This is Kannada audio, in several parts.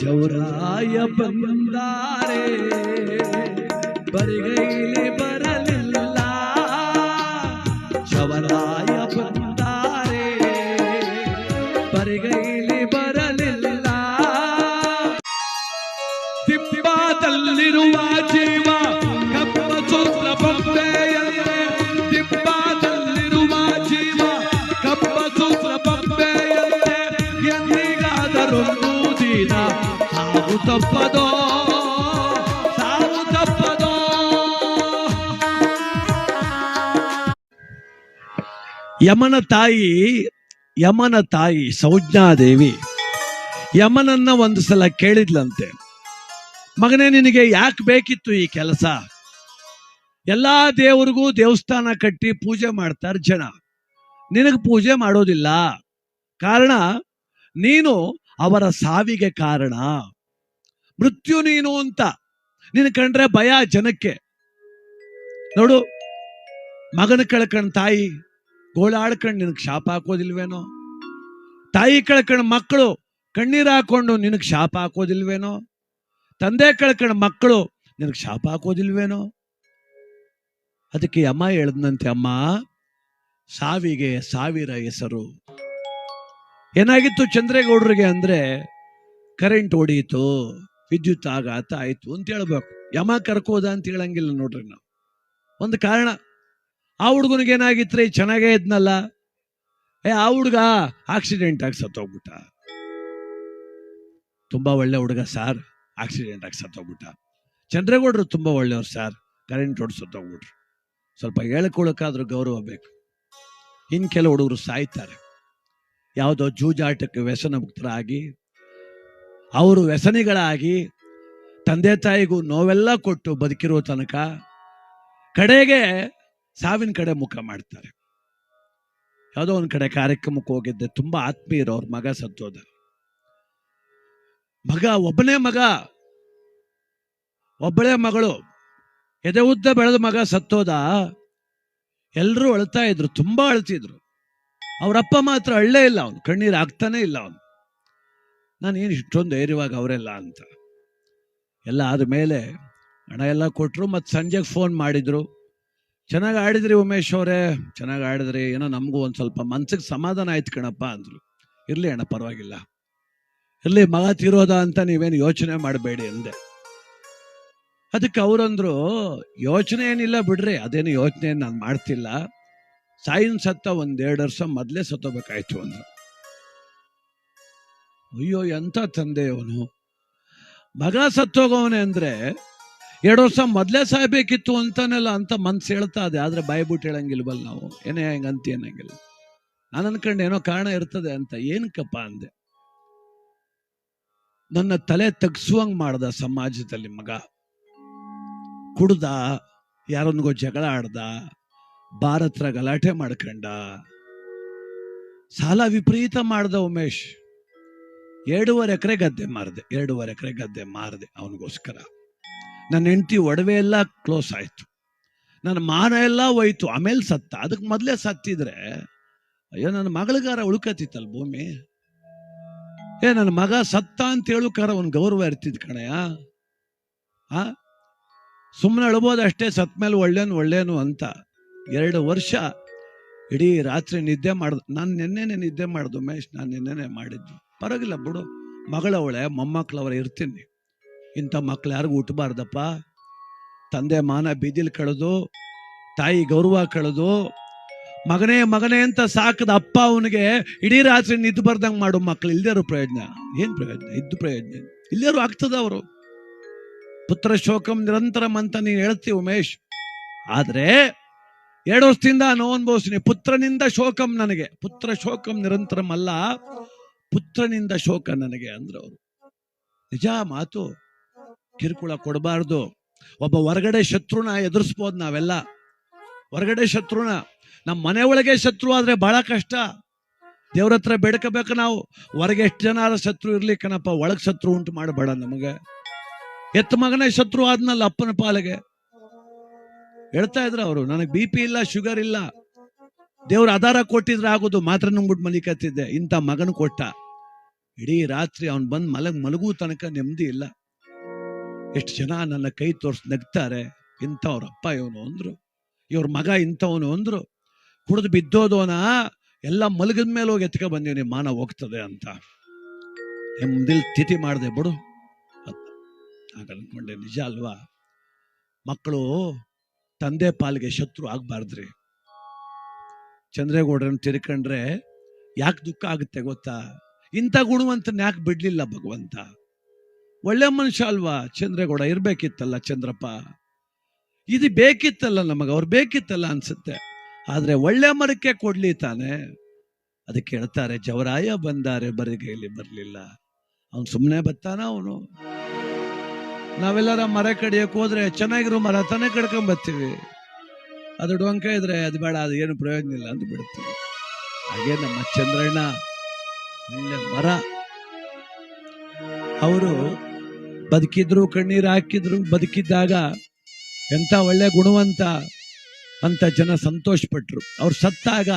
ಚೌರಾಯ ಬಂದಾರೆ ಬರಿಗೈಲಿ ಬರಲಿಲ್ಲ. ಚವರಾಯ ಬಂದಾರೆ ಬರಿಗೈಲಿ ಬರಲಿಲ್ಲ. ದಿಬ್ಬದಲ್ಲಿರುವ ತಪ್ಪದೋ? ಸಾವು ತಪ್ಪದೋ? ಯಮನ ತಾಯಿ ಯಮನ ತಾಯಿ ಸೌಜ್ಞಾದೇವಿ, ಯಮನನ್ನ ಒಂದು ಸಲ ಕೇಳಿದ್ಲಂತೆ. ಮಗನೇ, ನಿನಗೆ ಯಾಕೆ ಬೇಕಿತ್ತು ಈ ಕೆಲಸ? ಎಲ್ಲಾ ದೇವರಿಗೂ ದೇವಸ್ಥಾನ ಕಟ್ಟಿ ಪೂಜೆ ಮಾಡ್ತಾರೆ ಜನ. ನಿನಗೆ ಪೂಜೆ ಮಾಡೋದಿಲ್ಲ. ಕಾರಣ, ನೀನು ಅವರ ಸಾವಿಗೆ ಕಾರಣ. ಮೃತ್ಯು ನೀನು ಅಂತ. ನೀನು ಕಂಡ್ರೆ ಭಯ ಜನಕ್ಕೆ. ನೋಡು, ಮಗನ ಕಳ್ಕಂಡ್ ತಾಯಿ ಗೋಳಾಡ್ಕಂಡು ನಿನಗೆ ಶಾಪ ಹಾಕೋದಿಲ್ವೇನೋ? ತಾಯಿ ಕಳ್ಕಂಡ್ ಮಕ್ಕಳು ಕಣ್ಣೀರ್ ಹಾಕೊಂಡು ನಿನಗೆ ಶಾಪ ಹಾಕೋದಿಲ್ವೇನೋ? ತಂದೆ ಕಳ್ಕಂಡ್ ಮಕ್ಕಳು ನಿನಗೆ ಶಾಪ ಹಾಕೋದಿಲ್ವೇನೋ? ಅದಕ್ಕೆ ಅಮ್ಮ ಹೇಳದ್ನಂತೆ, ಅಮ್ಮ, ಸಾವಿಗೆ ಸಾವಿರ ಹೆಸರು. ಏನಾಗಿತ್ತು ಚಂದ್ರೇಗೌಡರಿಗೆ ಅಂದ್ರೆ, ಕರೆಂಟ್ ಹೊಡೀತು ವಿದ್ಯುತ್ ಆಘಾತ ಆಯ್ತು ಅಂತ ಹೇಳ್ಬೇಕು. ಯಮ ಕರ್ಕೋದ ಅಂತ ಹೇಳಂಗಿಲ್ಲ ನೋಡ್ರಿ ನಾವು. ಒಂದು ಕಾರಣ, ಆ ಹುಡುಗನಿಗೆ ರೀ ಚೆನ್ನಾಗೇ ಇದ್ನಲ್ಲ. ಏ, ಆ ಹುಡುಗ ಆಕ್ಸಿಡೆಂಟ್ ಆಗಿ ಸತ್ತೋಗ್ಬಿಟ್ಟ. ತುಂಬಾ ಒಳ್ಳೆ ಹುಡುಗ ಸಾರ್ ಆಕ್ಸಿಡೆಂಟ್ ಆಗಿ ಸತ್ತೋಗ್ಬಿಟ್ಟ. ಚಂದ್ರೇಗೌಡರು ತುಂಬಾ ಒಳ್ಳೆಯವ್ರು ಸಾರ್ ಕರೆಂಟ್ ಹೊಡೆದು ಸತ್ತೋಗ್ಬಿಟ್ರು. ಸ್ವಲ್ಪ ಹೇಳ್ಕೊಳಕ್ಕಾದ್ರೂ ಗೌರವ ಬೇಕು. ಇನ್ ಕೆಲವು ಹುಡುಗರು ಸಾಯ್ತಾರೆ. ಯಾವುದೋ ಜೂಜಾಟಕ್ಕೆ ವ್ಯಸನ ಮುಕ್ತರಾಗಿ ಅವರು ವ್ಯಸನಿಗಳಾಗಿ ತಂದೆ ತಾಯಿಗೂ ನೋವೆಲ್ಲ ಕೊಟ್ಟು ಬದುಕಿರೋ ತನಕ ಕಡೆಗೆ ಸಾವಿನ ಕಡೆ ಮುಖ ಮಾಡ್ತಾರೆ. ಯಾವುದೋ ಒಂದು ಕಡೆ ಕಾರ್ಯಕ್ರಮಕ್ಕೆ ಹೋಗಿದ್ದೆ, ತುಂಬಾ ಆತ್ಮೀಯರು ಅವ್ರ, ಮಗ ಸತ್ತೋದ. ಮಗ, ಒಬ್ಬನೇ ಮಗ, ಒಬ್ಬಳೇ ಮಗಳು, ಎದೆ ಉದ್ದ ಬೆಳೆದ ಮಗ ಸತ್ತೋದ. ಎಲ್ಲರೂ ಅಳ್ತಾ ಇದ್ರು, ತುಂಬಾ ಅಳ್ತಿದ್ರು. ಅವರಪ್ಪ ಮಾತ್ರ ಅಳ್ಳೇ ಇಲ್ಲ ಅವನು, ಕಣ್ಣೀರು ಆಗ್ತಾನೆ ಇಲ್ಲ ಅವನು. ನಾನು ಏನು ಇಷ್ಟೊಂದು ಧೈರ್ಯವಾಗಿ ಅವರೆಲ್ಲ ಅಂತ. ಎಲ್ಲ ಆದಮೇಲೆ ಹಣ ಎಲ್ಲ ಕೊಟ್ಟರು ಮತ್ತು ಸಂಜೆಗೆ ಫೋನ್ ಮಾಡಿದರು. ಚೆನ್ನಾಗಿ ಆಡಿದ್ರಿ ಉಮೇಶ್ ಅವರೇ? ಚೆನ್ನಾಗಿ ಆಡಿದ್ರಿ. ಏನೋ ನಮಗೂ ಒಂದು ಸ್ವಲ್ಪ ಮನ್ಸಿಗೆ ಸಮಾಧಾನ ಆಯ್ತು ಕಣಪ್ಪ ಅಂದರು. ಇರಲಿ ಅಣ್ಣ, ಪರವಾಗಿಲ್ಲ. ಇರಲಿ, ಮಗ ತೀರೋದ ಅಂತ ನೀವೇನು ಯೋಚನೆ ಮಾಡಬೇಡಿ ಅಂದೆ. ಅದಕ್ಕೆ ಅವರಂದ್ರು, ಯೋಚನೆ ಏನಿಲ್ಲ ಬಿಡ್ರಿ, ಅದೇನು ಯೋಚನೆ ನಾನು ಮಾಡ್ತಿಲ್ಲ. ಸಾಯಿನ್ ಸತ್ತ ಒಂದೆರಡು ವರ್ಷ ಮೊದಲೇ ಸತ್ತೋಬೇಕಾಯ್ತು ಅಂದ್ರು. ಅಯ್ಯೋ, ಎಂತ ತಂದೆ ಅವನು. ಮಗ ಸತ್ತೋಗವನೆ ಅಂದ್ರೆ ಎರಡು ವರ್ಷ ಮೊದಲೇ ಸಾಯ್ಬೇಕಿತ್ತು ಅಂತಾನೆಲ್ಲ ಅಂತ ಮನ್ಸು ಹೇಳ್ತಾ ಇದೆ. ಆದ್ರೆ ಬಾಯ್ಬಿಟ್ಟು ಹೇಳಂಗಿಲ್ವಲ್ಲ ನಾವು. ಏನೇ ಹೆಂಗಂತ ಏನಂಗಿಲ್ಲ. ನಾನು ಅನ್ಕಂಡು ಏನೋ ಕಾರಣ ಇರ್ತದೆ ಅಂತ. ಏನಕ್ಕಪ್ಪ ಅಂದೆ. ನನ್ನ ತಲೆ ತಗ್ಸುವಂಗ್ ಮಾಡ್ದ ಸಮಾಜದಲ್ಲಿ ಮಗ. ಕುಡ್ದ, ಯಾರೊಂದಿಗೋ ಜಗಳ ಆಡ್ದ, ಭಾರತ್ರ ಗಲಾಟೆ ಮಾಡ್ಕಂಡ. ಸಾಲ ವಿಪರೀತ ಮಾಡ್ದ ಉಮೇಶ್. ಎರಡೂವರೆ ಎಕರೆ ಗದ್ದೆ ಮಾರಿದೆ, ಎರಡೂವರೆ ಎಕರೆ ಗದ್ದೆ ಮಾರಿದೆ ಅವನಿಗೋಸ್ಕರ. ನನ್ನ ಹೆಂಡತಿ ಒಡವೆ ಎಲ್ಲ ಕ್ಲೋಸ್ ಆಯಿತು. ನನ್ನ ಮಾನ ಎಲ್ಲ ಹೋಯ್ತು, ಆಮೇಲೆ ಸತ್ತ. ಅದಕ್ಕೆ ಮೊದಲೇ ಸತ್ತಿದ್ರೆ, ಅಯ್ಯೋ, ನನ್ನ ಮಗಳಿಗಾರ ಉಳ್ಕತಿತ್ತಲ್ಲ ಭೂಮಿ? ಏ, ನನ್ನ ಮಗ ಸತ್ತ ಅಂತ ಹೇಳುಕಾರ ಒಂದು ಗೌರವ ಇರ್ತಿದ್ ಕಣಯ್ಯ ಆ? ಸುಮ್ಮನೆ ಅಳ್ಬೋದು ಅಷ್ಟೇ, ಸತ್ ಮೇಲೆ ಒಳ್ಳೇನು ಒಳ್ಳೇನು ಅಂತ. ಎರಡು ವರ್ಷ ಇಡೀ ರಾತ್ರಿ ನಿದ್ದೆ ಮಾಡ್ದು, ನಾನು ನಿನ್ನೆನೆ ನಿದ್ದೆ ಮಾಡ್ದು ಮಹೇಶ್ ನಾನು ನಿನ್ನೆನೆ ಮಾಡಿದ್ದು. ಪರವಾಗಿಲ್ಲ ಬಿಡು. ಮಗಳವಳೆ ಮೊಮ್ಮಕ್ಳವರ ಇರ್ತೀನಿ. ಇಂಥ ಮಕ್ಳು ಯಾರಿಗೂ ಹುಟ್ಟಬಾರ್ದಪ್ಪ ತಂದೆ ಮಾನ, ಬೀದಿಲ್ ಕಳೆದು, ತಾಯಿ ಗೌರವ ಕಳೆದು, ಮಗನೇ ಮಗನೇ ಅಂತ ಸಾಕದ ಅಪ್ಪ ಅವನಿಗೆ ಇಡೀ ರಾತ್ರಿ ನಿದ್ದು ಬರ್ದಂಗೆ ಮಾಡು ಮಕ್ಳು. ಇಲ್ದೇ ಪ್ರಯೋಜನ? ಏನು ಪ್ರಯೋಜನ? ಇದ್ದು ಪ್ರಯೋಜನ? ಇಲ್ಲೇರು ಆಗ್ತದ ಅವರು? ಪುತ್ರ ಶೋಕಂ ನಿರಂತರಂ ಅಂತ ನೀನು ಹೇಳ್ತೀವಿ ಉಮೇಶ್. ಆದರೆ ಎರಡು ವರ್ಷದಿಂದ ನೋವು ಅನುಭವಿಸ್ತೀನಿ. ಪುತ್ರನಿಂದ ಶೋಕಂ ನನಗೆ. ಪುತ್ರ ಶೋಕಂ ನಿರಂತರಂ ಅಲ್ಲ ಪುತ್ರನಿಂದ ಶೋಕ ನನಗೆ ಅಂದ್ರೆ ಅವರು. ನಿಜ ಮಾತು? ಕಿರುಕುಳ ಕೊಡಬಾರ್ದು. ಒಬ್ಬ ಹೊರಗಡೆ ಶತ್ರುನ ಎದುರಿಸ್ಬೋದು ನಾವೆಲ್ಲ. ಹೊರಗಡೆ ಶತ್ರುನ. ನಮ್ಮ ಮನೆ ಒಳಗೆ ಶತ್ರು ಆದ್ರೆ ಬಹಳ ಕಷ್ಟ. ದೇವ್ರ ಹತ್ರ ಬೇಡ್ಕೋಬೇಕು ನಾವು. ಹೊರಗೆ ಎಷ್ಟು ಜನ ಶತ್ರು ಇರ್ಲಿ ಕಣಪ್ಪ, ಒಳಗೆ ಶತ್ರು ಉಂಟು ಮಾಡಬೇಡ ನಮಗೆ. ಎತ್ತ ಮಗನೇ ಶತ್ರು ಆದ್ನಲ್ಲ ಅಪ್ಪನ ಪಾಲಿಗೆ. ಹೇಳ್ತಾ ಇದ್ರು ಅವರು, ನನಗೆ ಬಿ ಪಿ ಇಲ್ಲ, ಶುಗರ್ ಇಲ್ಲ. ದೇವ್ರ ಆಧಾರ ಕೊಟ್ಟಿದ್ರೆ ಆಗೋದು. ಮಾತ್ರ ನುಂಗ್ಬಿಟ್ಟು ಮಲಿಕತ್ತಿದ್ದೆ ಇಂಥ ಮಗನ ಕೊಟ್ಟ. ಇಡೀ ರಾತ್ರಿ ಅವನು ಬಂದು ಮಲಗ್, ಮಲಗು ತನಕ ನೆಮ್ಮದಿ ಇಲ್ಲ. ಎಷ್ಟು ಜನ ನನ್ನ ಕೈ ತೋರಿಸಿ ನಗ್ತಾರೆ. ಇಂಥವ್ರ ಅಪ್ಪ ಇವನು ಅಂದ್ರು. ಇವ್ರ ಮಗ ಇಂಥವನು ಅಂದ್ರು. ಕುಡಿದು ಬಿದ್ದೋದೋನ, ಎಲ್ಲ ಮಲಗಿದ ಮೇಲೆ ಹೋಗಿ ಎತ್ಕ ನಿಮ್ಮ ಮಾನ ಹೋಗ್ತದೆ ಅಂತ. ನೆಮ್ಮದಿಲ್ ತಿಥಿ ಮಾಡಿದೆ ಬಿಡು. ಹಾಗೆ ನಿಜ ಅಲ್ವಾ? ಮಕ್ಕಳು ತಂದೆ ಪಾಲಿಗೆ ಶತ್ರು ಆಗ್ಬಾರ್ದ್ರಿ. ಚಂದ್ರೇಗೌಡರನ್ನು ತಿರ್ಕಂಡ್ರೆ ಯಾಕೆ ದುಃಖ ಆಗುತ್ತೆ ಗೊತ್ತಾ? ಇಂಥ ಗುಣವಂತನ ಯಾಕೆ ಬಿಡಲಿಲ್ಲ ಭಗವಂತ? ಒಳ್ಳೆ ಮನುಷ್ಯ ಅಲ್ವಾ? ಚಂದ್ರಗೌಡ ಇರಬೇಕಿತ್ತಲ್ಲ ಚಂದ್ರಪ್ಪ? ಇದು ಬೇಕಿತ್ತಲ್ಲ ನಮಗೆ, ಅವ್ರು ಬೇಕಿತ್ತಲ್ಲ ಅನ್ಸುತ್ತೆ. ಆದರೆ ಒಳ್ಳೆ ಮರಕ್ಕೆ ಕೊಡ್ಲಿ ತಾನೆ? ಅದಕ್ಕೆ ಹೇಳ್ತಾರೆ, ಜವರಾಯ ಬಂದಾರೆ ಬರಿಗೈಲಿ ಬರಲಿಲ್ಲ. ಅವನು ಸುಮ್ಮನೆ ಬತ್ತಾನ ಅವನು. ನಾವೆಲ್ಲರ ಮರ ಕಡಿಯಕ್ಕೆ ಹೋದ್ರೆ ಚೆನ್ನಾಗಿರೋ ಮರ ತಾನೇ ಕಡ್ಕೊಂಡ್ ಬರ್ತೀವಿ. ಅದು ಡೊಂಕ ಇದ್ರೆ ಅದು ಬೇಡ, ಅದು ಏನು ಪ್ರಯೋಜನ ಇಲ್ಲ ಅಂತ ಬಿಡ್ತೀವಿ ಹಾಗೆ ನಮ್ಮ ಚಂದ್ರಣ್ಣ ಒಳ್ಳೆ ಮರ ಅವರು ಬದುಕಿದ್ರು, ಕಣ್ಣೀರು ಹಾಕಿದ್ರು, ಬದುಕಿದ್ದಾಗ ಎಂತ ಒಳ್ಳೆ ಗುಣವಂತ ಅಂತ ಜನ ಸಂತೋಷ ಪಟ್ರು ಅವ್ರು ಸತ್ತಾಗ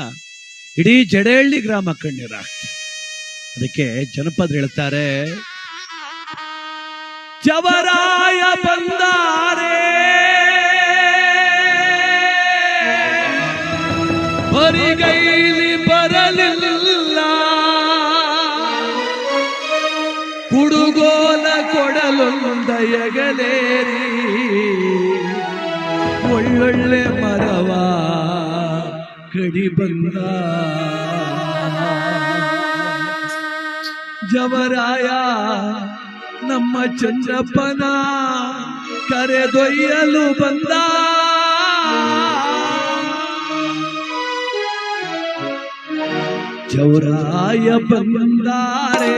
ಇಡೀ ಜಡೇಹಳ್ಳಿ ಗ್ರಾಮ ಕಣ್ಣೀರು ಅದಕ್ಕೆ ಜನಪದ ಹೇಳ್ತಾರೆ, ಜವರಾಯ ಬಂದಾರೆ ಎಗಲೇರಿ ಒಳ್ಳೊಳ್ಳೆ ಮರವ ಕಡಿ ಬಂದ. ಜವರಾಯ ನಮ್ಮ ಚಂದ್ರಪ್ಪನ ಕರೆದೊಯ್ಯಲು ಬಂದ. ಚೌರಾಯ ಬಂದಾರೆ.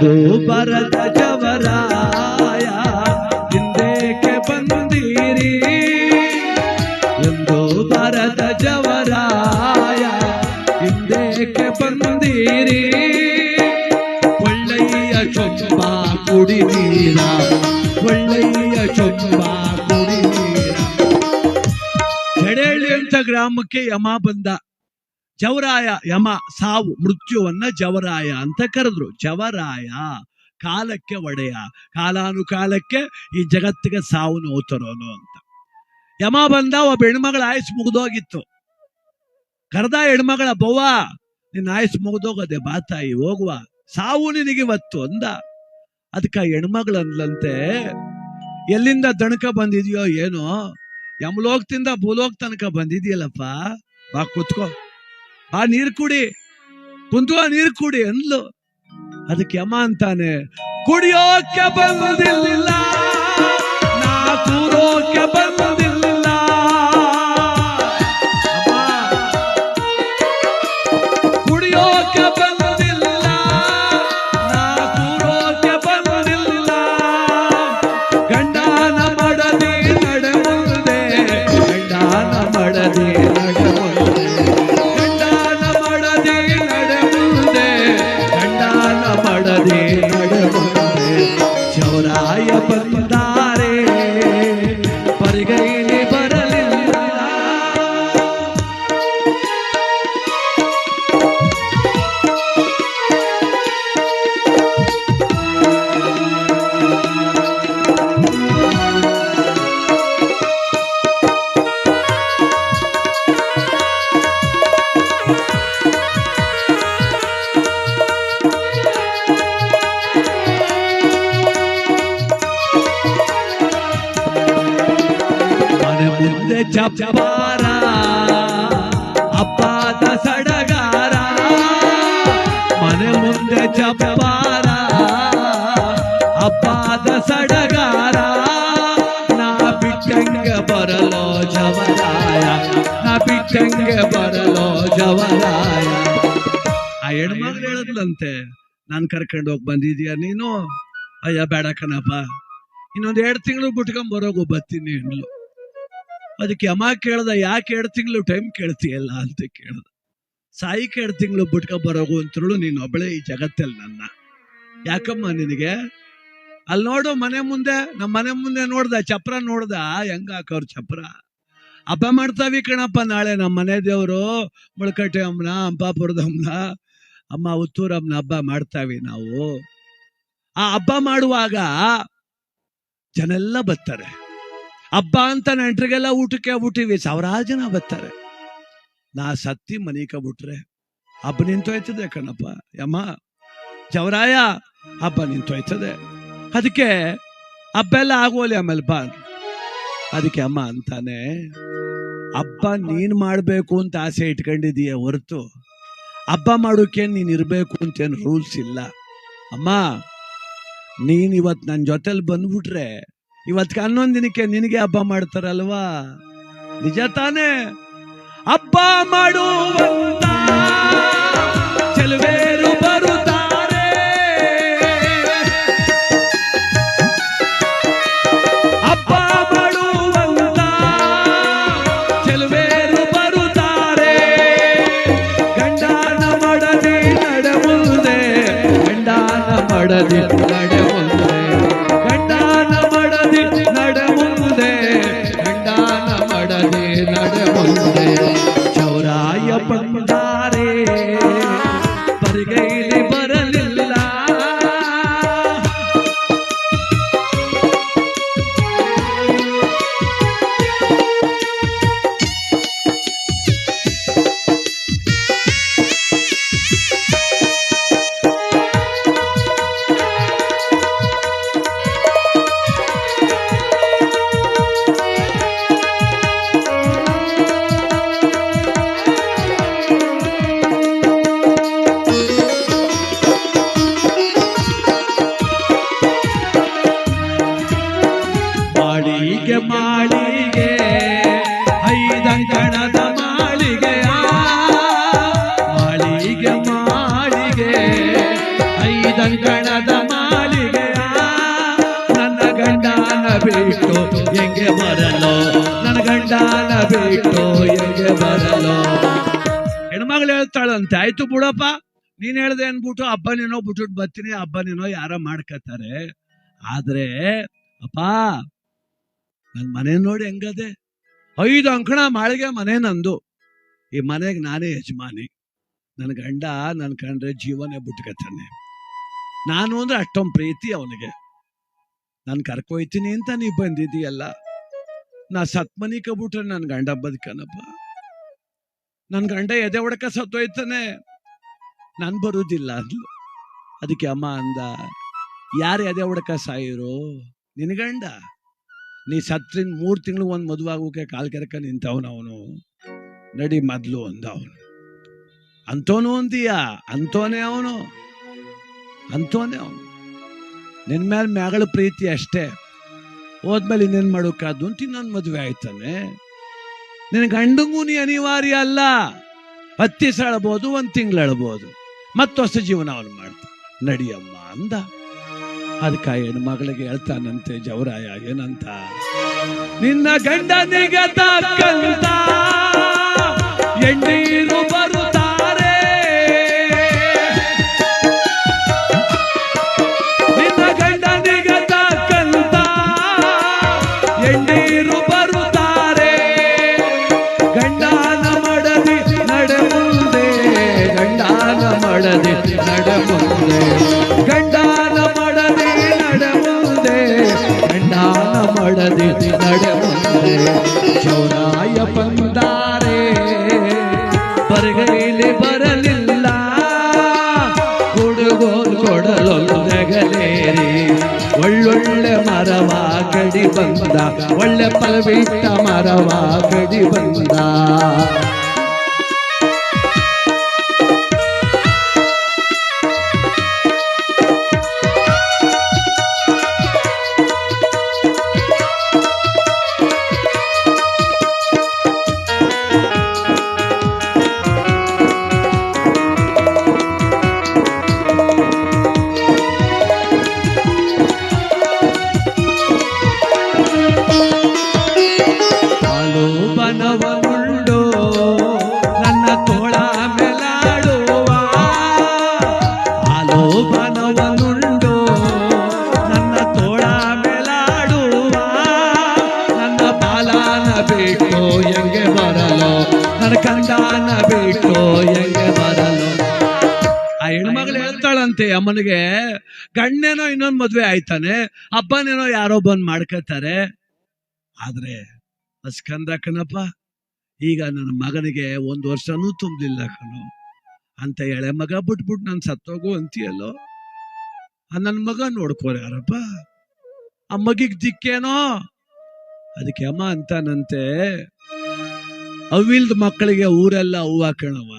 ಬರದ ಜವರಾಯ, ಹಿಂದೇಕೆ ಬಂದೀರಿ? ಎಂದು ಬರದ ಜವರಾಯ, ಹಿಂದೇಕೆ ಬಂದೀರಿ? ಒಳ್ಳೆಯ ಚೊಚ್ಚ ಕುಡಿ ನೀರ ಒಳ್ಳೆಯ ಚೊಚ್ಚ ಕುಡಿ ನೀರ ಅಂತ ಗ್ರಾಮಕ್ಕೆ ಯಮ ಬಂದ. ಜವರಾಯ ಯಮ ಸಾವು ಮೃತ್ಯುವನ್ನ ಜವರಾಯ ಅಂತ ಕರೆದ್ರು. ಜವರಾಯ ಕಾಲಕ್ಕೆ ಒಡೆಯ. ಕಾಲಾನುಕಾಲಕ್ಕೆ ಈ ಜಗತ್ತಿಗೆ ಸಾವು ನೋವು ಅಂತ. ಯಮ ಬಂದ, ಒಬ್ಬ ಹೆಣ್ಮಗಳ ಆಯಸ್ ಮುಗಿದೋಗಿತ್ತು. ಕರೆದ ಹೆಣ್ಮಗಳ, ಬವ್ವ, ನಿನ್ನ ಆಯಸ್ ಮುಗಿದೋಗದೆ ಬಾತಾಯಿ ಹೋಗುವ. ಸಾವು ನಿನಗಿವತ್ತು ಅಂದ. ಅದಕ್ಕೆ ಆ ಹೆಣ್ಮಗಳು ಅಂದ್ಲಂತೆ, ಎಲ್ಲಿಂದ ದಣಕ ಬಂದಿದ್ಯೋ ಏನೋ, ಯಮಲೋಕದಿಂದ ಭೂಲೋಕ ತನಕ ಬಂದಿದೆಯಲ್ಲಪ್ಪ, ಬಾ ಕುತ್ಕೋ. ಆ ನೀರ್ ಕುಡಿ. ಕುಂತು ಆ ನೀರ್ ಕುಡಿ ಅಂದ್ಲು. ಅದಕ್ಕೆ ಯಮ ಅಂತಾನೆ ಕುಡಿಯೋಕೆ ಬಂದಿಲ್ಲ ಚಪ್ಪಾರ ಅಪ್ಪಾದ ಸಡಗಾರ. ಮನೆ ಮುಂದೆ ಚಪ್ಪಾರ ಅಪ್ಪಾದ ಸಡಗಾರ. ನಾ ಬಿಟ್ಟಂಗ ಬರಲೋ ಜವರಾಯ, ನಾ ಬಿಟ್ಟಂಗ ಬರಲೋ ಜವರಾಯ. ಆ ಹೆಣ್ಮಗಳು ಹೇಳದ್ಲಂತೆ ನಾನ್ ಕರ್ಕೊಂಡು ಹೋಗಿ ಬಂದಿದೀಯ ನೀನು? ಅಯ್ಯ, ಬೇಡ ಕಣಪ್ಪ. ಇನ್ನೊಂದ್ ಎರಡ್ ತಿಂಗಳು ಬಿಟ್ಕೊಂಡ್ ಬರೋಗು ಬರ್ತೀನಿ ಅಂದ್ಲು ಅದಕ್ಕೆ ಅಮ್ಮ ಕೇಳ್ದ, ಯಾಕೆ ಎರಡು ತಿಂಗಳು ಟೈಮ್ ಕೇಳ್ತೀಯಲ್ಲ ಅಂತ ಕೇಳ್ದ. ಸಾಯಿಕೆ ಎರಡು ತಿಂಗಳು ಬಿಟ್ಕೊ ಬರೋಗು ಅಂತೇಳು ನೀನು ಒಬ್ಬಳೇ ಈ ಜಗತ್ತಲ್ಲಿ ನನ್ನ. ಯಾಕಮ್ಮ ನಿನಗೆ? ಅಲ್ಲಿ ನೋಡು ಮನೆ ಮುಂದೆ ನಮ್ಮ ಮನೆ ಮುಂದೆ ನೋಡ್ದ, ಚಪ್ರ ನೋಡ್ದ, ಹೆಂಗ ಹಾಕೋರ್ ಚಪ್ರ? ಹಬ್ಬ ಮಾಡ್ತಾವಿ ಕಣಪ್ಪ ನಾಳೆ ನಮ್ಮ ಮನೆ ದೇವರು, ಮುಳ್ಕಟ್ಟೆ ಅಮ್ಮನ ಅಂಪಾಪುರದ ಅಮ್ಮನ ಅಮ್ಮ ಉತ್ತೂರಮ್ಮನ ಹಬ್ಬ ಮಾಡ್ತಾವಿ ನಾವು. ಆ ಹಬ್ಬ ಮಾಡುವಾಗ ಜನ ಎಲ್ಲ ಬರ್ತಾರೆ. ಹಬ್ಬ ಅಂತ ನೆಂಟ್ರಿಗೆಲ್ಲ ಊಟಕ್ಕೆ ಬಿಟ್ಟಿವಿ ಸಾವಿರಾರು ಜನ ಬರ್ತಾರೆ. ನಾ ಸತ್ತಿ ಮನೀಕ ಬಿಟ್ರೆ ಹಬ್ಬ ನಿಂತೋಯ್ತದೆ ಕಣಪ್ಪ ಯಮ್ಮ, ಜವರಾಯ, ಹಬ್ಬ ನಿಂತೋಯ್ತದೆ. ಅದಕ್ಕೆ ಹಬ್ಬ ಎಲ್ಲ ಆಗೋಲಿ ಆಮೇಲೆ ಬಾ ಅದಕ್ಕೆ ಅಮ್ಮ ಅಂತಾನೆ, ಹಬ್ಬ ನೀನ್ ಮಾಡಬೇಕು ಅಂತ ಆಸೆ ಇಟ್ಕೊಂಡಿದೀಯ ಹೊರತು. ಹಬ್ಬ ಮಾಡೋಕೆ ನೀನ್ ಇರ್ಬೇಕು ಅಂತೇನು ರೂಲ್ಸ್ ಇಲ್ಲ. ಅಮ್ಮ, ನೀನ್ ಇವತ್ತು ನನ್ನ ಜೊತೆಲಿ ಬಂದ್ಬಿಟ್ರೆ ಇವತ್ಗೆ ಹನ್ನೊಂದು ದಿನಕ್ಕೆ ನಿನಗೆ ಹಬ್ಬ ಮಾಡ್ತಾರಲ್ವಾ? ನಿಜ ತಾನೇ? ಹಬ್ಬ ಮಾಡುವಂತ ಚೆಲುವೇರು ಬರುತ್ತಾರೆ. ಹಬ್ಬ ಮಾಡುವಂತ ಚೆಲುವೇರು ಬರುತ್ತಾರೆ. ಗಂಡನ ಮಡದಿ ನಡೆಮುಂದೆ ಗಂಡನ ಮಡದಿ ನಡೆಮುಂದೆ ನಡೆಮುಂದೆ ಚೌರಾಯ ಆಯ್ತು ಬಿಡಪ್ಪ. ನೀನ್ ಹೇಳ್ದೆ ಅನ್ಬಿಟ್ಟು ಹಬ್ಬನೇನೋ ಬಿಟ್ಬಿಟ್ಟು ಬರ್ತೀನಿ ಹಬ್ಬನೇನೋ ಯಾರ ಮಾಡ್ಕತ್ತಾರೆ ಆದ್ರೆ, ಅಪ್ಪ, ನನ್ ಮನೆ ನೋಡಿ ಹೆಂಗದೆ? ಐದು ಅಂಕಣ ಮಾಳಿಗೆ ಮನೆ ನಂದು. ಈ ಮನೆಗೆ ನಾನೇ ಯಜಮಾನಿ. ನನ್ನ ಗಂಡ ನನ್ ಕಂಡ್ರೆ ಜೀವನೇ ಬಿಟ್ಕತಾನೆ. ನಾನು ಅಂದ್ರೆ ಅಷ್ಟೊಂದು ಪ್ರೀತಿ ಅವನಿಗೆ. ನಾನು ಕರ್ಕೊಯ್ತೀನಿ ಅಂತ ನೀ ಬಂದಿದ್ದೀಯಲ್ಲ. ನಾ ಸತ್ಮನಿ ಕಬಿಟ್ರೆ ನನ್ನ ಗಂಡ ಬದುಕನಪ್ಪ. ನನ್ನ ಗಂಡ ಎದೆ ಹೊಡಕ ಸತ್ತೋಯ್ತಾನೆ. ನಾನು ಬರುವುದಿಲ್ಲ ಅಂದ್ಲು. ಅದಕ್ಕೆ ಅಮ್ಮ ಅಂದ, ಯಾರು ಎದೆ ಹೊಡಕ ಸಾಯಿರೋ? ನಿನ್ ಗಂಡ. ನೀ ಸತ್ರಿನ್ ಮೂರ್ ತಿಂಗಳು ಒಂದ್ ಮದುವಾಗೋಕೆ ಕಾಲ್ ಕೆರಕ ನಿಂತವನು ಅವನು. ನಡಿ ಮೊದ್ಲು ಅಂದ ಅವನು. ಅಂತೋನು ಅಂತೀಯ ಅಂತೋನೆ ಅವನು. ಅಂತೋನೆ ಅವನು. ನಿನ್ ಮೇಲೆ ಮ್ಯಾಗಳ ಪ್ರೀತಿ ಅಷ್ಟೇ. ಹೋದ್ಮೇಲೆ ಇನ್ನೇನ್ ಮಾಡೋಕ್ಕಾದ್ದು ಅಂತ ಇನ್ನೊಂದು ಮದುವೆ ಆಯ್ತಾನೆ. ನಿನ್ ಗಂಡಂಗೂ ನೀ ಅನಿವಾರ್ಯ ಅಲ್ಲ. ಹತ್ತಿ ಒಂದು ಒಂದ್ ತಿಂಗಳು ಅಳ್ಬೋದು. ಮತ್ತೆ ಹೊಸ ಜೀವನ ಅವನು ಮಾಡ್ತಾನೆ. ನಡಿಯಮ್ಮ ಅಂದ. ಅದಕ್ಕೆ ಏನು ಹೆಣ್ಮಗಳಿಗೆ ಹೇಳ್ತಾನಂತೆ, ಜವರಾಯ, ಏನಂತ? ನಿನ್ನ ಗಂಡನಿಗೆ ಮಡದಿ ನಡೆ ಮುಂದೆ ಚೌರಾಯ ಬಂದಾರೆ ಬರಗೈಲಿ ಬರಲಿಲ್ಲ. ಕುಡುಗೋಲು ಕೊಡಲೊಂದೆಗಲೇರಿ ಒಳ್ಳೊಳ್ಳೆ ಮರವ ಕಡಿ ಒಳ್ಳೆ ಫಲವಿಟ್ಟ ಮರವ ಕಡಿ ಬಂದ. ಹೇಳ್ತಾಳಂತೆ ಗಣ್ಯನೋ ಇನ್ನೊಂದು ಮದ್ವೆ ಆಯ್ತಾನೆ, ಅಪ್ಪನೇನೋ ಯಾರೋ ಬಂದ್ ಮಾಡ್ಕೋತಾರೆ ಆದ್ರೆ ಸ್ಕಂದ ಕಣಪ್ಪ, ಈಗ ನನ್ನ ಮಗನಿಗೆ ಒಂದು ವರ್ಷನೂ ತುಂಬಲಿಲ್ಲ ಕಣೋ. ಅಂತ ಎಳೆ ಮಗ ಬಿಟ್ಬಿಟ್ಟು ನಾನು ಸತ್ತೋಗು ಅಂತೀಯಲ್ಲೋ? ನನ್ನ ಮಗ ನೋಡ್ಕೋರ ಯಾರಪ್ಪ ಆ ಮಗಿಗ್ ದಿಕ್ಕೇನೋ? ಅದಕ್ಕೆ ಅಮ್ಮ ಅಂತಾನಂತೆ, ಅವಿಲ್ದ ಮಕ್ಕಳಿಗೆ ಊರೆಲ್ಲ ಹೂವ ಕಣವ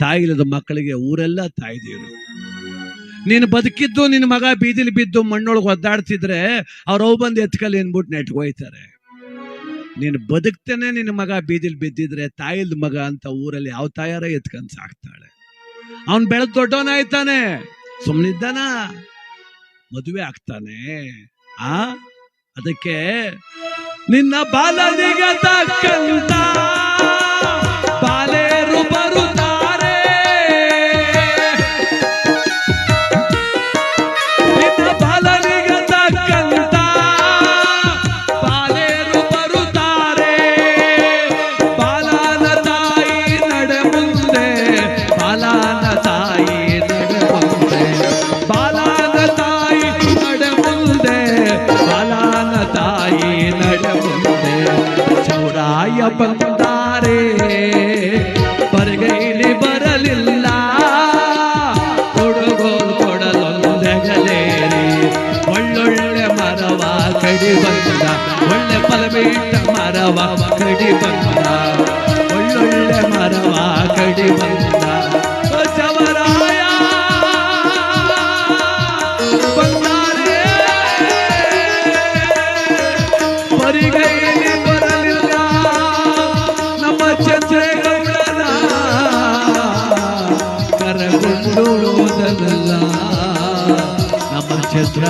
ತಾಯಿಲ್ಲದ ಮಕ್ಕಳಿಗೆ ಊರೆಲ್ಲ ತಾಯಿದೀರು ನೀನು ಬದುಕಿದ್ದು, ನಿನ್ನ ಮಗ ಬೀದಿಲಿ ಬಿದ್ದು ಮಣ್ಣೊಳಗೆ ಒದ್ದಾಡ್ತಿದ್ರೆ ಅವ್ರ ಅವು ಬಂದು ಎತ್ಕಲ್ಲಿ ಅನ್ಬಿಟ್ಟು ಹೋಯ್ತಾರೆ. ನೀನು ಬದುಕ್ತೇನೆ, ನಿನ್ನ ಮಗ ಬೀದಿಲಿ ಬಿದ್ದಿದ್ರೆ ತಾಯಿಲ್ದ ಮಗ ಅಂತ ಊರಲ್ಲಿ ಯಾವ ತಾಯಾರ ಎತ್ಕೊಂಡ್ ಸಾಕ್ತಾಳೆ? ಅವನ್ ಬೆಳೆದ್ ದೊಡ್ಡವನಾಯ್ತಾನೆ ಸುಮ್ಮನಿದ್ದಾನ ಮದುವೆ ಆಗ್ತಾನೆ, ಆ? ಅದಕ್ಕೆ ನಿನ್ನ ಬಾಲನಿಗೆ ತಕ್ಕಂತ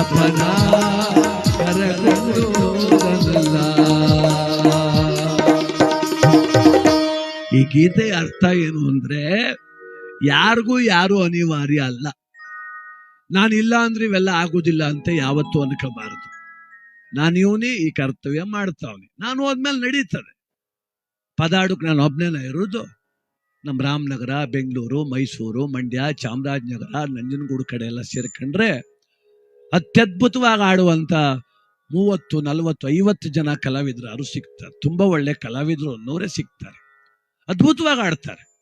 ಕರಗೊಂಡು ಈ ಗೀತೆ ಅರ್ಥ ಏನು ಅಂದ್ರೆ, ಯಾರಿಗೂ ಯಾರು ಅನಿವಾರ್ಯ ಅಲ್ಲ. ನಾನಿಲ್ಲ ಅಂದ್ರೆ ಇವೆಲ್ಲ ಆಗೋದಿಲ್ಲ ಅಂತ ಯಾವತ್ತೂ ಅನ್ಕೋಬಾರದು. ನಾನು ಇವನೇ ಈ ಕರ್ತವ್ಯ ಮಾಡ್ತಾವನೆ. ನಾನು ಹೋದ್ಮೇಲೆ ನಡೀತದೆ. ಪದಾಡಕ್ಕೆ ನಾನು ಒಬ್ಬನೇನ ಇರೋದು. ನಮ್ಮ ರಾಮನಗರ, ಬೆಂಗಳೂರು, ಮೈಸೂರು, ಮಂಡ್ಯ, ಚಾಮರಾಜನಗರ, ನಂಜನಗೂಡು ಕಡೆ ಎಲ್ಲ ಸೇರ್ಕೊಂಡ್ರೆ ಅತ್ಯದ್ಭುತವಾಗಿ ಆಡುವಂತ ಮೂವತ್ತು, ನಲವತ್ತು, ಐವತ್ತು ಜನ ಕಲಾವಿದರು ಅವರು ಸಿಗ್ತಾರೆ. ತುಂಬಾ ಒಳ್ಳೆ ಕಲಾವಿದರು ಅನ್ನೋರೇ ಸಿಗ್ತಾರೆ. ಅದ್ಭುತವಾಗಿ ಆಡ್ತಾರೆ.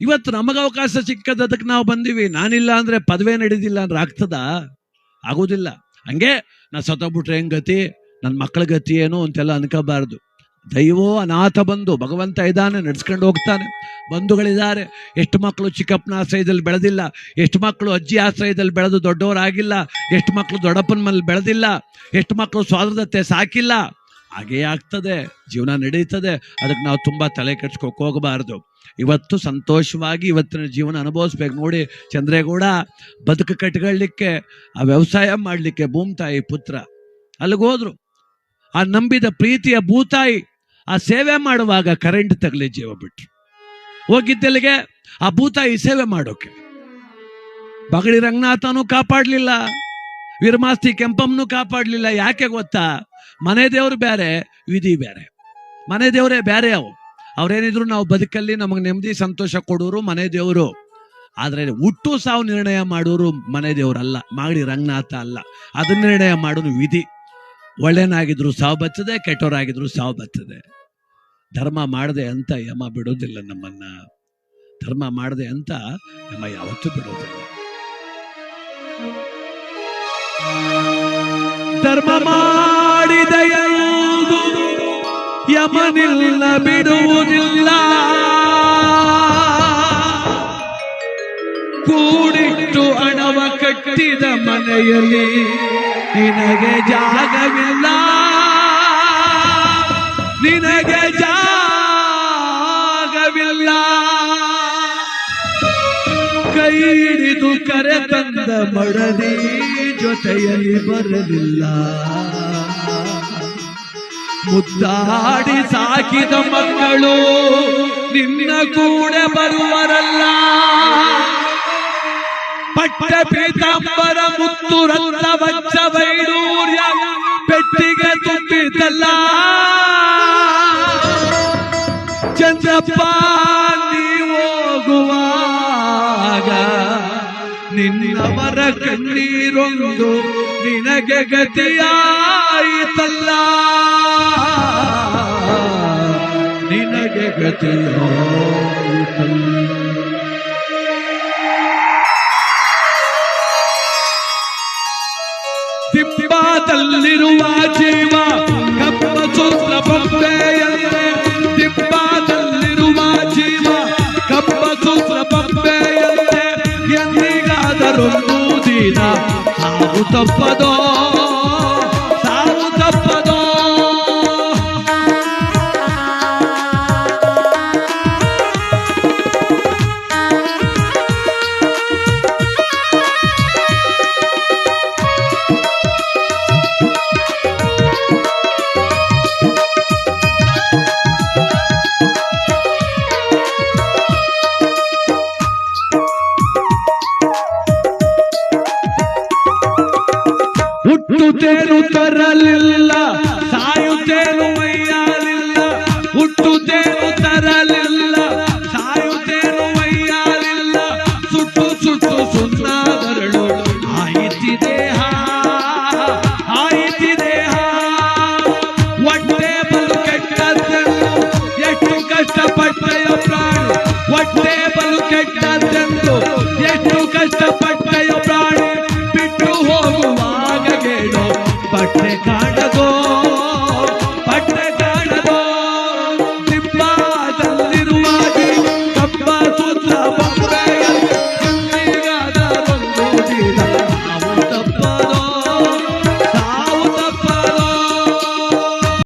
ಇವತ್ತು ನಮಗೆ ಅವಕಾಶ ಸಿಕ್ಕದಕ್ಕೆ ನಾವು ಬಂದಿವಿ. ನಾನಿಲ್ಲ ಅಂದ್ರೆ ಪದವೆ ನಡೆದಿಲ್ಲ ಅಂದ್ರೆ ಆಗ್ತದ? ಆಗೋದಿಲ್ಲ. ಹಂಗೆ ನಾ ಸತ್ತೋಗ್ಬಿಟ್ರೆ ಗತಿ? ನನ್ನ ಮಕ್ಕಳ ಗತಿ ಏನು ಅಂತೆಲ್ಲ ಅನ್ಕೋಬಾರ್ದು. ದೈವೋ ಅನಾಥ ಬಂದು ಭಗವಂತ ಇದ್ದಾನೆ, ನಡ್ಸ್ಕೊಂಡು ಹೋಗ್ತಾನೆ. ಬಂಧುಗಳಿದ್ದಾರೆ. ಎಷ್ಟು ಮಕ್ಕಳು ಚಿಕ್ಕಪ್ಪನ ಆಶ್ರಯದಲ್ಲಿ ಬೆಳೆದಿಲ್ಲ. ಎಷ್ಟು ಮಕ್ಕಳು ಅಜ್ಜಿ ಆಶ್ರಯದಲ್ಲಿ ಬೆಳೆದು ದೊಡ್ಡವರಾಗಿಲ್ಲ. ಎಷ್ಟು ಮಕ್ಕಳು ದೊಡ್ಡಪ್ಪನ ಮೇಲೆ ಬೆಳೆದಿಲ್ಲ. ಎಷ್ಟು ಮಕ್ಕಳು ಸ್ವಾತಂತ್ರ್ಯತೆ ಸಾಕಿಲ್ಲ. ಹಾಗೇ ಆಗ್ತದೆ. ಜೀವನ ನಡೀತದೆ. ಅದಕ್ಕೆ ನಾವು ತುಂಬ ತಲೆ ಕೆಡ್ಸ್ಕೊಕ್ ಹೋಗಬಾರ್ದು. ಇವತ್ತು ಸಂತೋಷವಾಗಿ ಇವತ್ತಿನ ಜೀವನ ಅನುಭವಿಸ್ಬೇಕು ನೋಡಿ ಚಂದ್ರೇಗೌಡ. ಬದುಕು ಕಟ್ಕೊಳ್ಳಿಕ್ಕೆ ಆ ವ್ಯವಸಾಯ ಮಾಡಲಿಕ್ಕೆ ಭೂಮ್ತಾಯಿ ಪುತ್ರ. ಅಲ್ಲಿಗೆ ಹೋದ್ರು. ಆ ನಂಬಿದ ಪ್ರೀತಿಯ ಭೂತಾಯಿ ಆ ಸೇವೆ ಮಾಡುವಾಗ ಕರೆಂಟ್ ತಗಲಿ ಜೀವ ಬಿಟ್ರು. ಹೋಗಿದ್ದೆಲ್ಲಿಗೆ ಆ ಭೂತ ಈ ಸೇವೆ ಮಾಡೋಕೆ. ಬಗಡಿ ರಂಗನಾಥನು ಕಾಪಾಡಲಿಲ್ಲ, ವೀರಮಾಸ್ತಿ ಕೆಂಪಮ್ಮನು ಕಾಪಾಡಲಿಲ್ಲ. ಯಾಕೆ ಗೊತ್ತಾ? ಮನೆ ದೇವ್ರು ಬೇರೆ ವಿಧಿ ಬೇರೆ ಮನೆ ದೇವರೇ ಬೇರೆ ಅವು. ಅವ್ರೇನಿದ್ರು ನಾವು ಬದುಕಲ್ಲಿ ನಮಗೆ ನೆಮ್ಮದಿ, ಸಂತೋಷ ಕೊಡೋರು ಮನೆ ದೇವರು. ಆದರೆ ಹುಟ್ಟು ಸಾವು ನಿರ್ಣಯ ಮಾಡೋರು ಮನೆ ದೇವರಲ್ಲ, ಮಾಗಡಿ ರಂಗನಾಥ ಅಲ್ಲ. ಅದನ್ನ ನಿರ್ಣಯ ಮಾಡೋನು ವಿಧಿ. ಒಳ್ಳೆನಾಗಿದ್ರು ಸಾವು ಬತ್ತದೆ ಕೆಟ್ಟವರಾಗಿದ್ರು ಸಾವು ಬತ್ತದೆ ಧರ್ಮ ಮಾಡದೆ ಅಂತ ಯಮ ಬಿಡೋದಿಲ್ಲ ನಮ್ಮನ್ನ. ಧರ್ಮ ಮಾಡದೆ ಅಂತ ಯಮ ಯಾವತ್ತೂ ಬಿಡೋದಿಲ್ಲ. ಧರ್ಮ ಮಾಡಿದ ಯಮನಿಲ್ಲ ಬಿಡುವುದಿಲ್ಲ. ಕೂಡಿಟ್ಟು ಅಣವ ಕಟ್ಟಿದ ಮನೆಯಲ್ಲಿ ನಿನಗೆ ಜಾಗವಿಲ್ಲ. ನಿನಗೆ ಜಾಗವಿಲ್ಲ. ಕೈ ಹಿಡಿದು ಕರೆ ತಂದ ಮಡದಿ ಜೊತೆಯಲ್ಲಿ ಬರಲಿಲ್ಲ. ಮುದ್ದಾಡಿ ಸಾಕಿದ ಮಕ್ಕಳು ನಿನ್ನ ಕೂಡ ಬರುವರಲ್ಲ. ಪಟ್ಟ ಪೀತಾಂಬರ ಮುತ್ತು ರತ್ನ ವಜ್ರ ವೈಡೂರ್ಯ ಪೆಟ್ಟಿಗೆ ತುಂಬಿದಲ್ಲ ಚಂದ್ರಪ್ಪ ನೀ ಹೋಗುವಾಗ ನಿನ್ನವರ ಕಣ್ಣೀರೊಂದು ನಿನಗೆ ಗತಿಯಾಯಿತಲ್ಲ ನಿನಗೆ ಗತಿಯಾಯಿತಲ್ಲ ದಿಬ್ಬಾದಲ್ಲಿರುವ ಜೀವ ಕಪ್ಪ ಸೂತ್ರ ಬೊಬ್ಬೆಯಂತೆ ದಿಬ್ಬಾದಲ್ಲಿರುವ ಜೀವ ಕಪ್ಪ ಸೂತ್ರ ಬೊಬ್ಬೆಯಂತೆ ಎಂದಿಗಾದರೊಂದು ದಿನ ಸಾವು ತಪ್ಪದೋ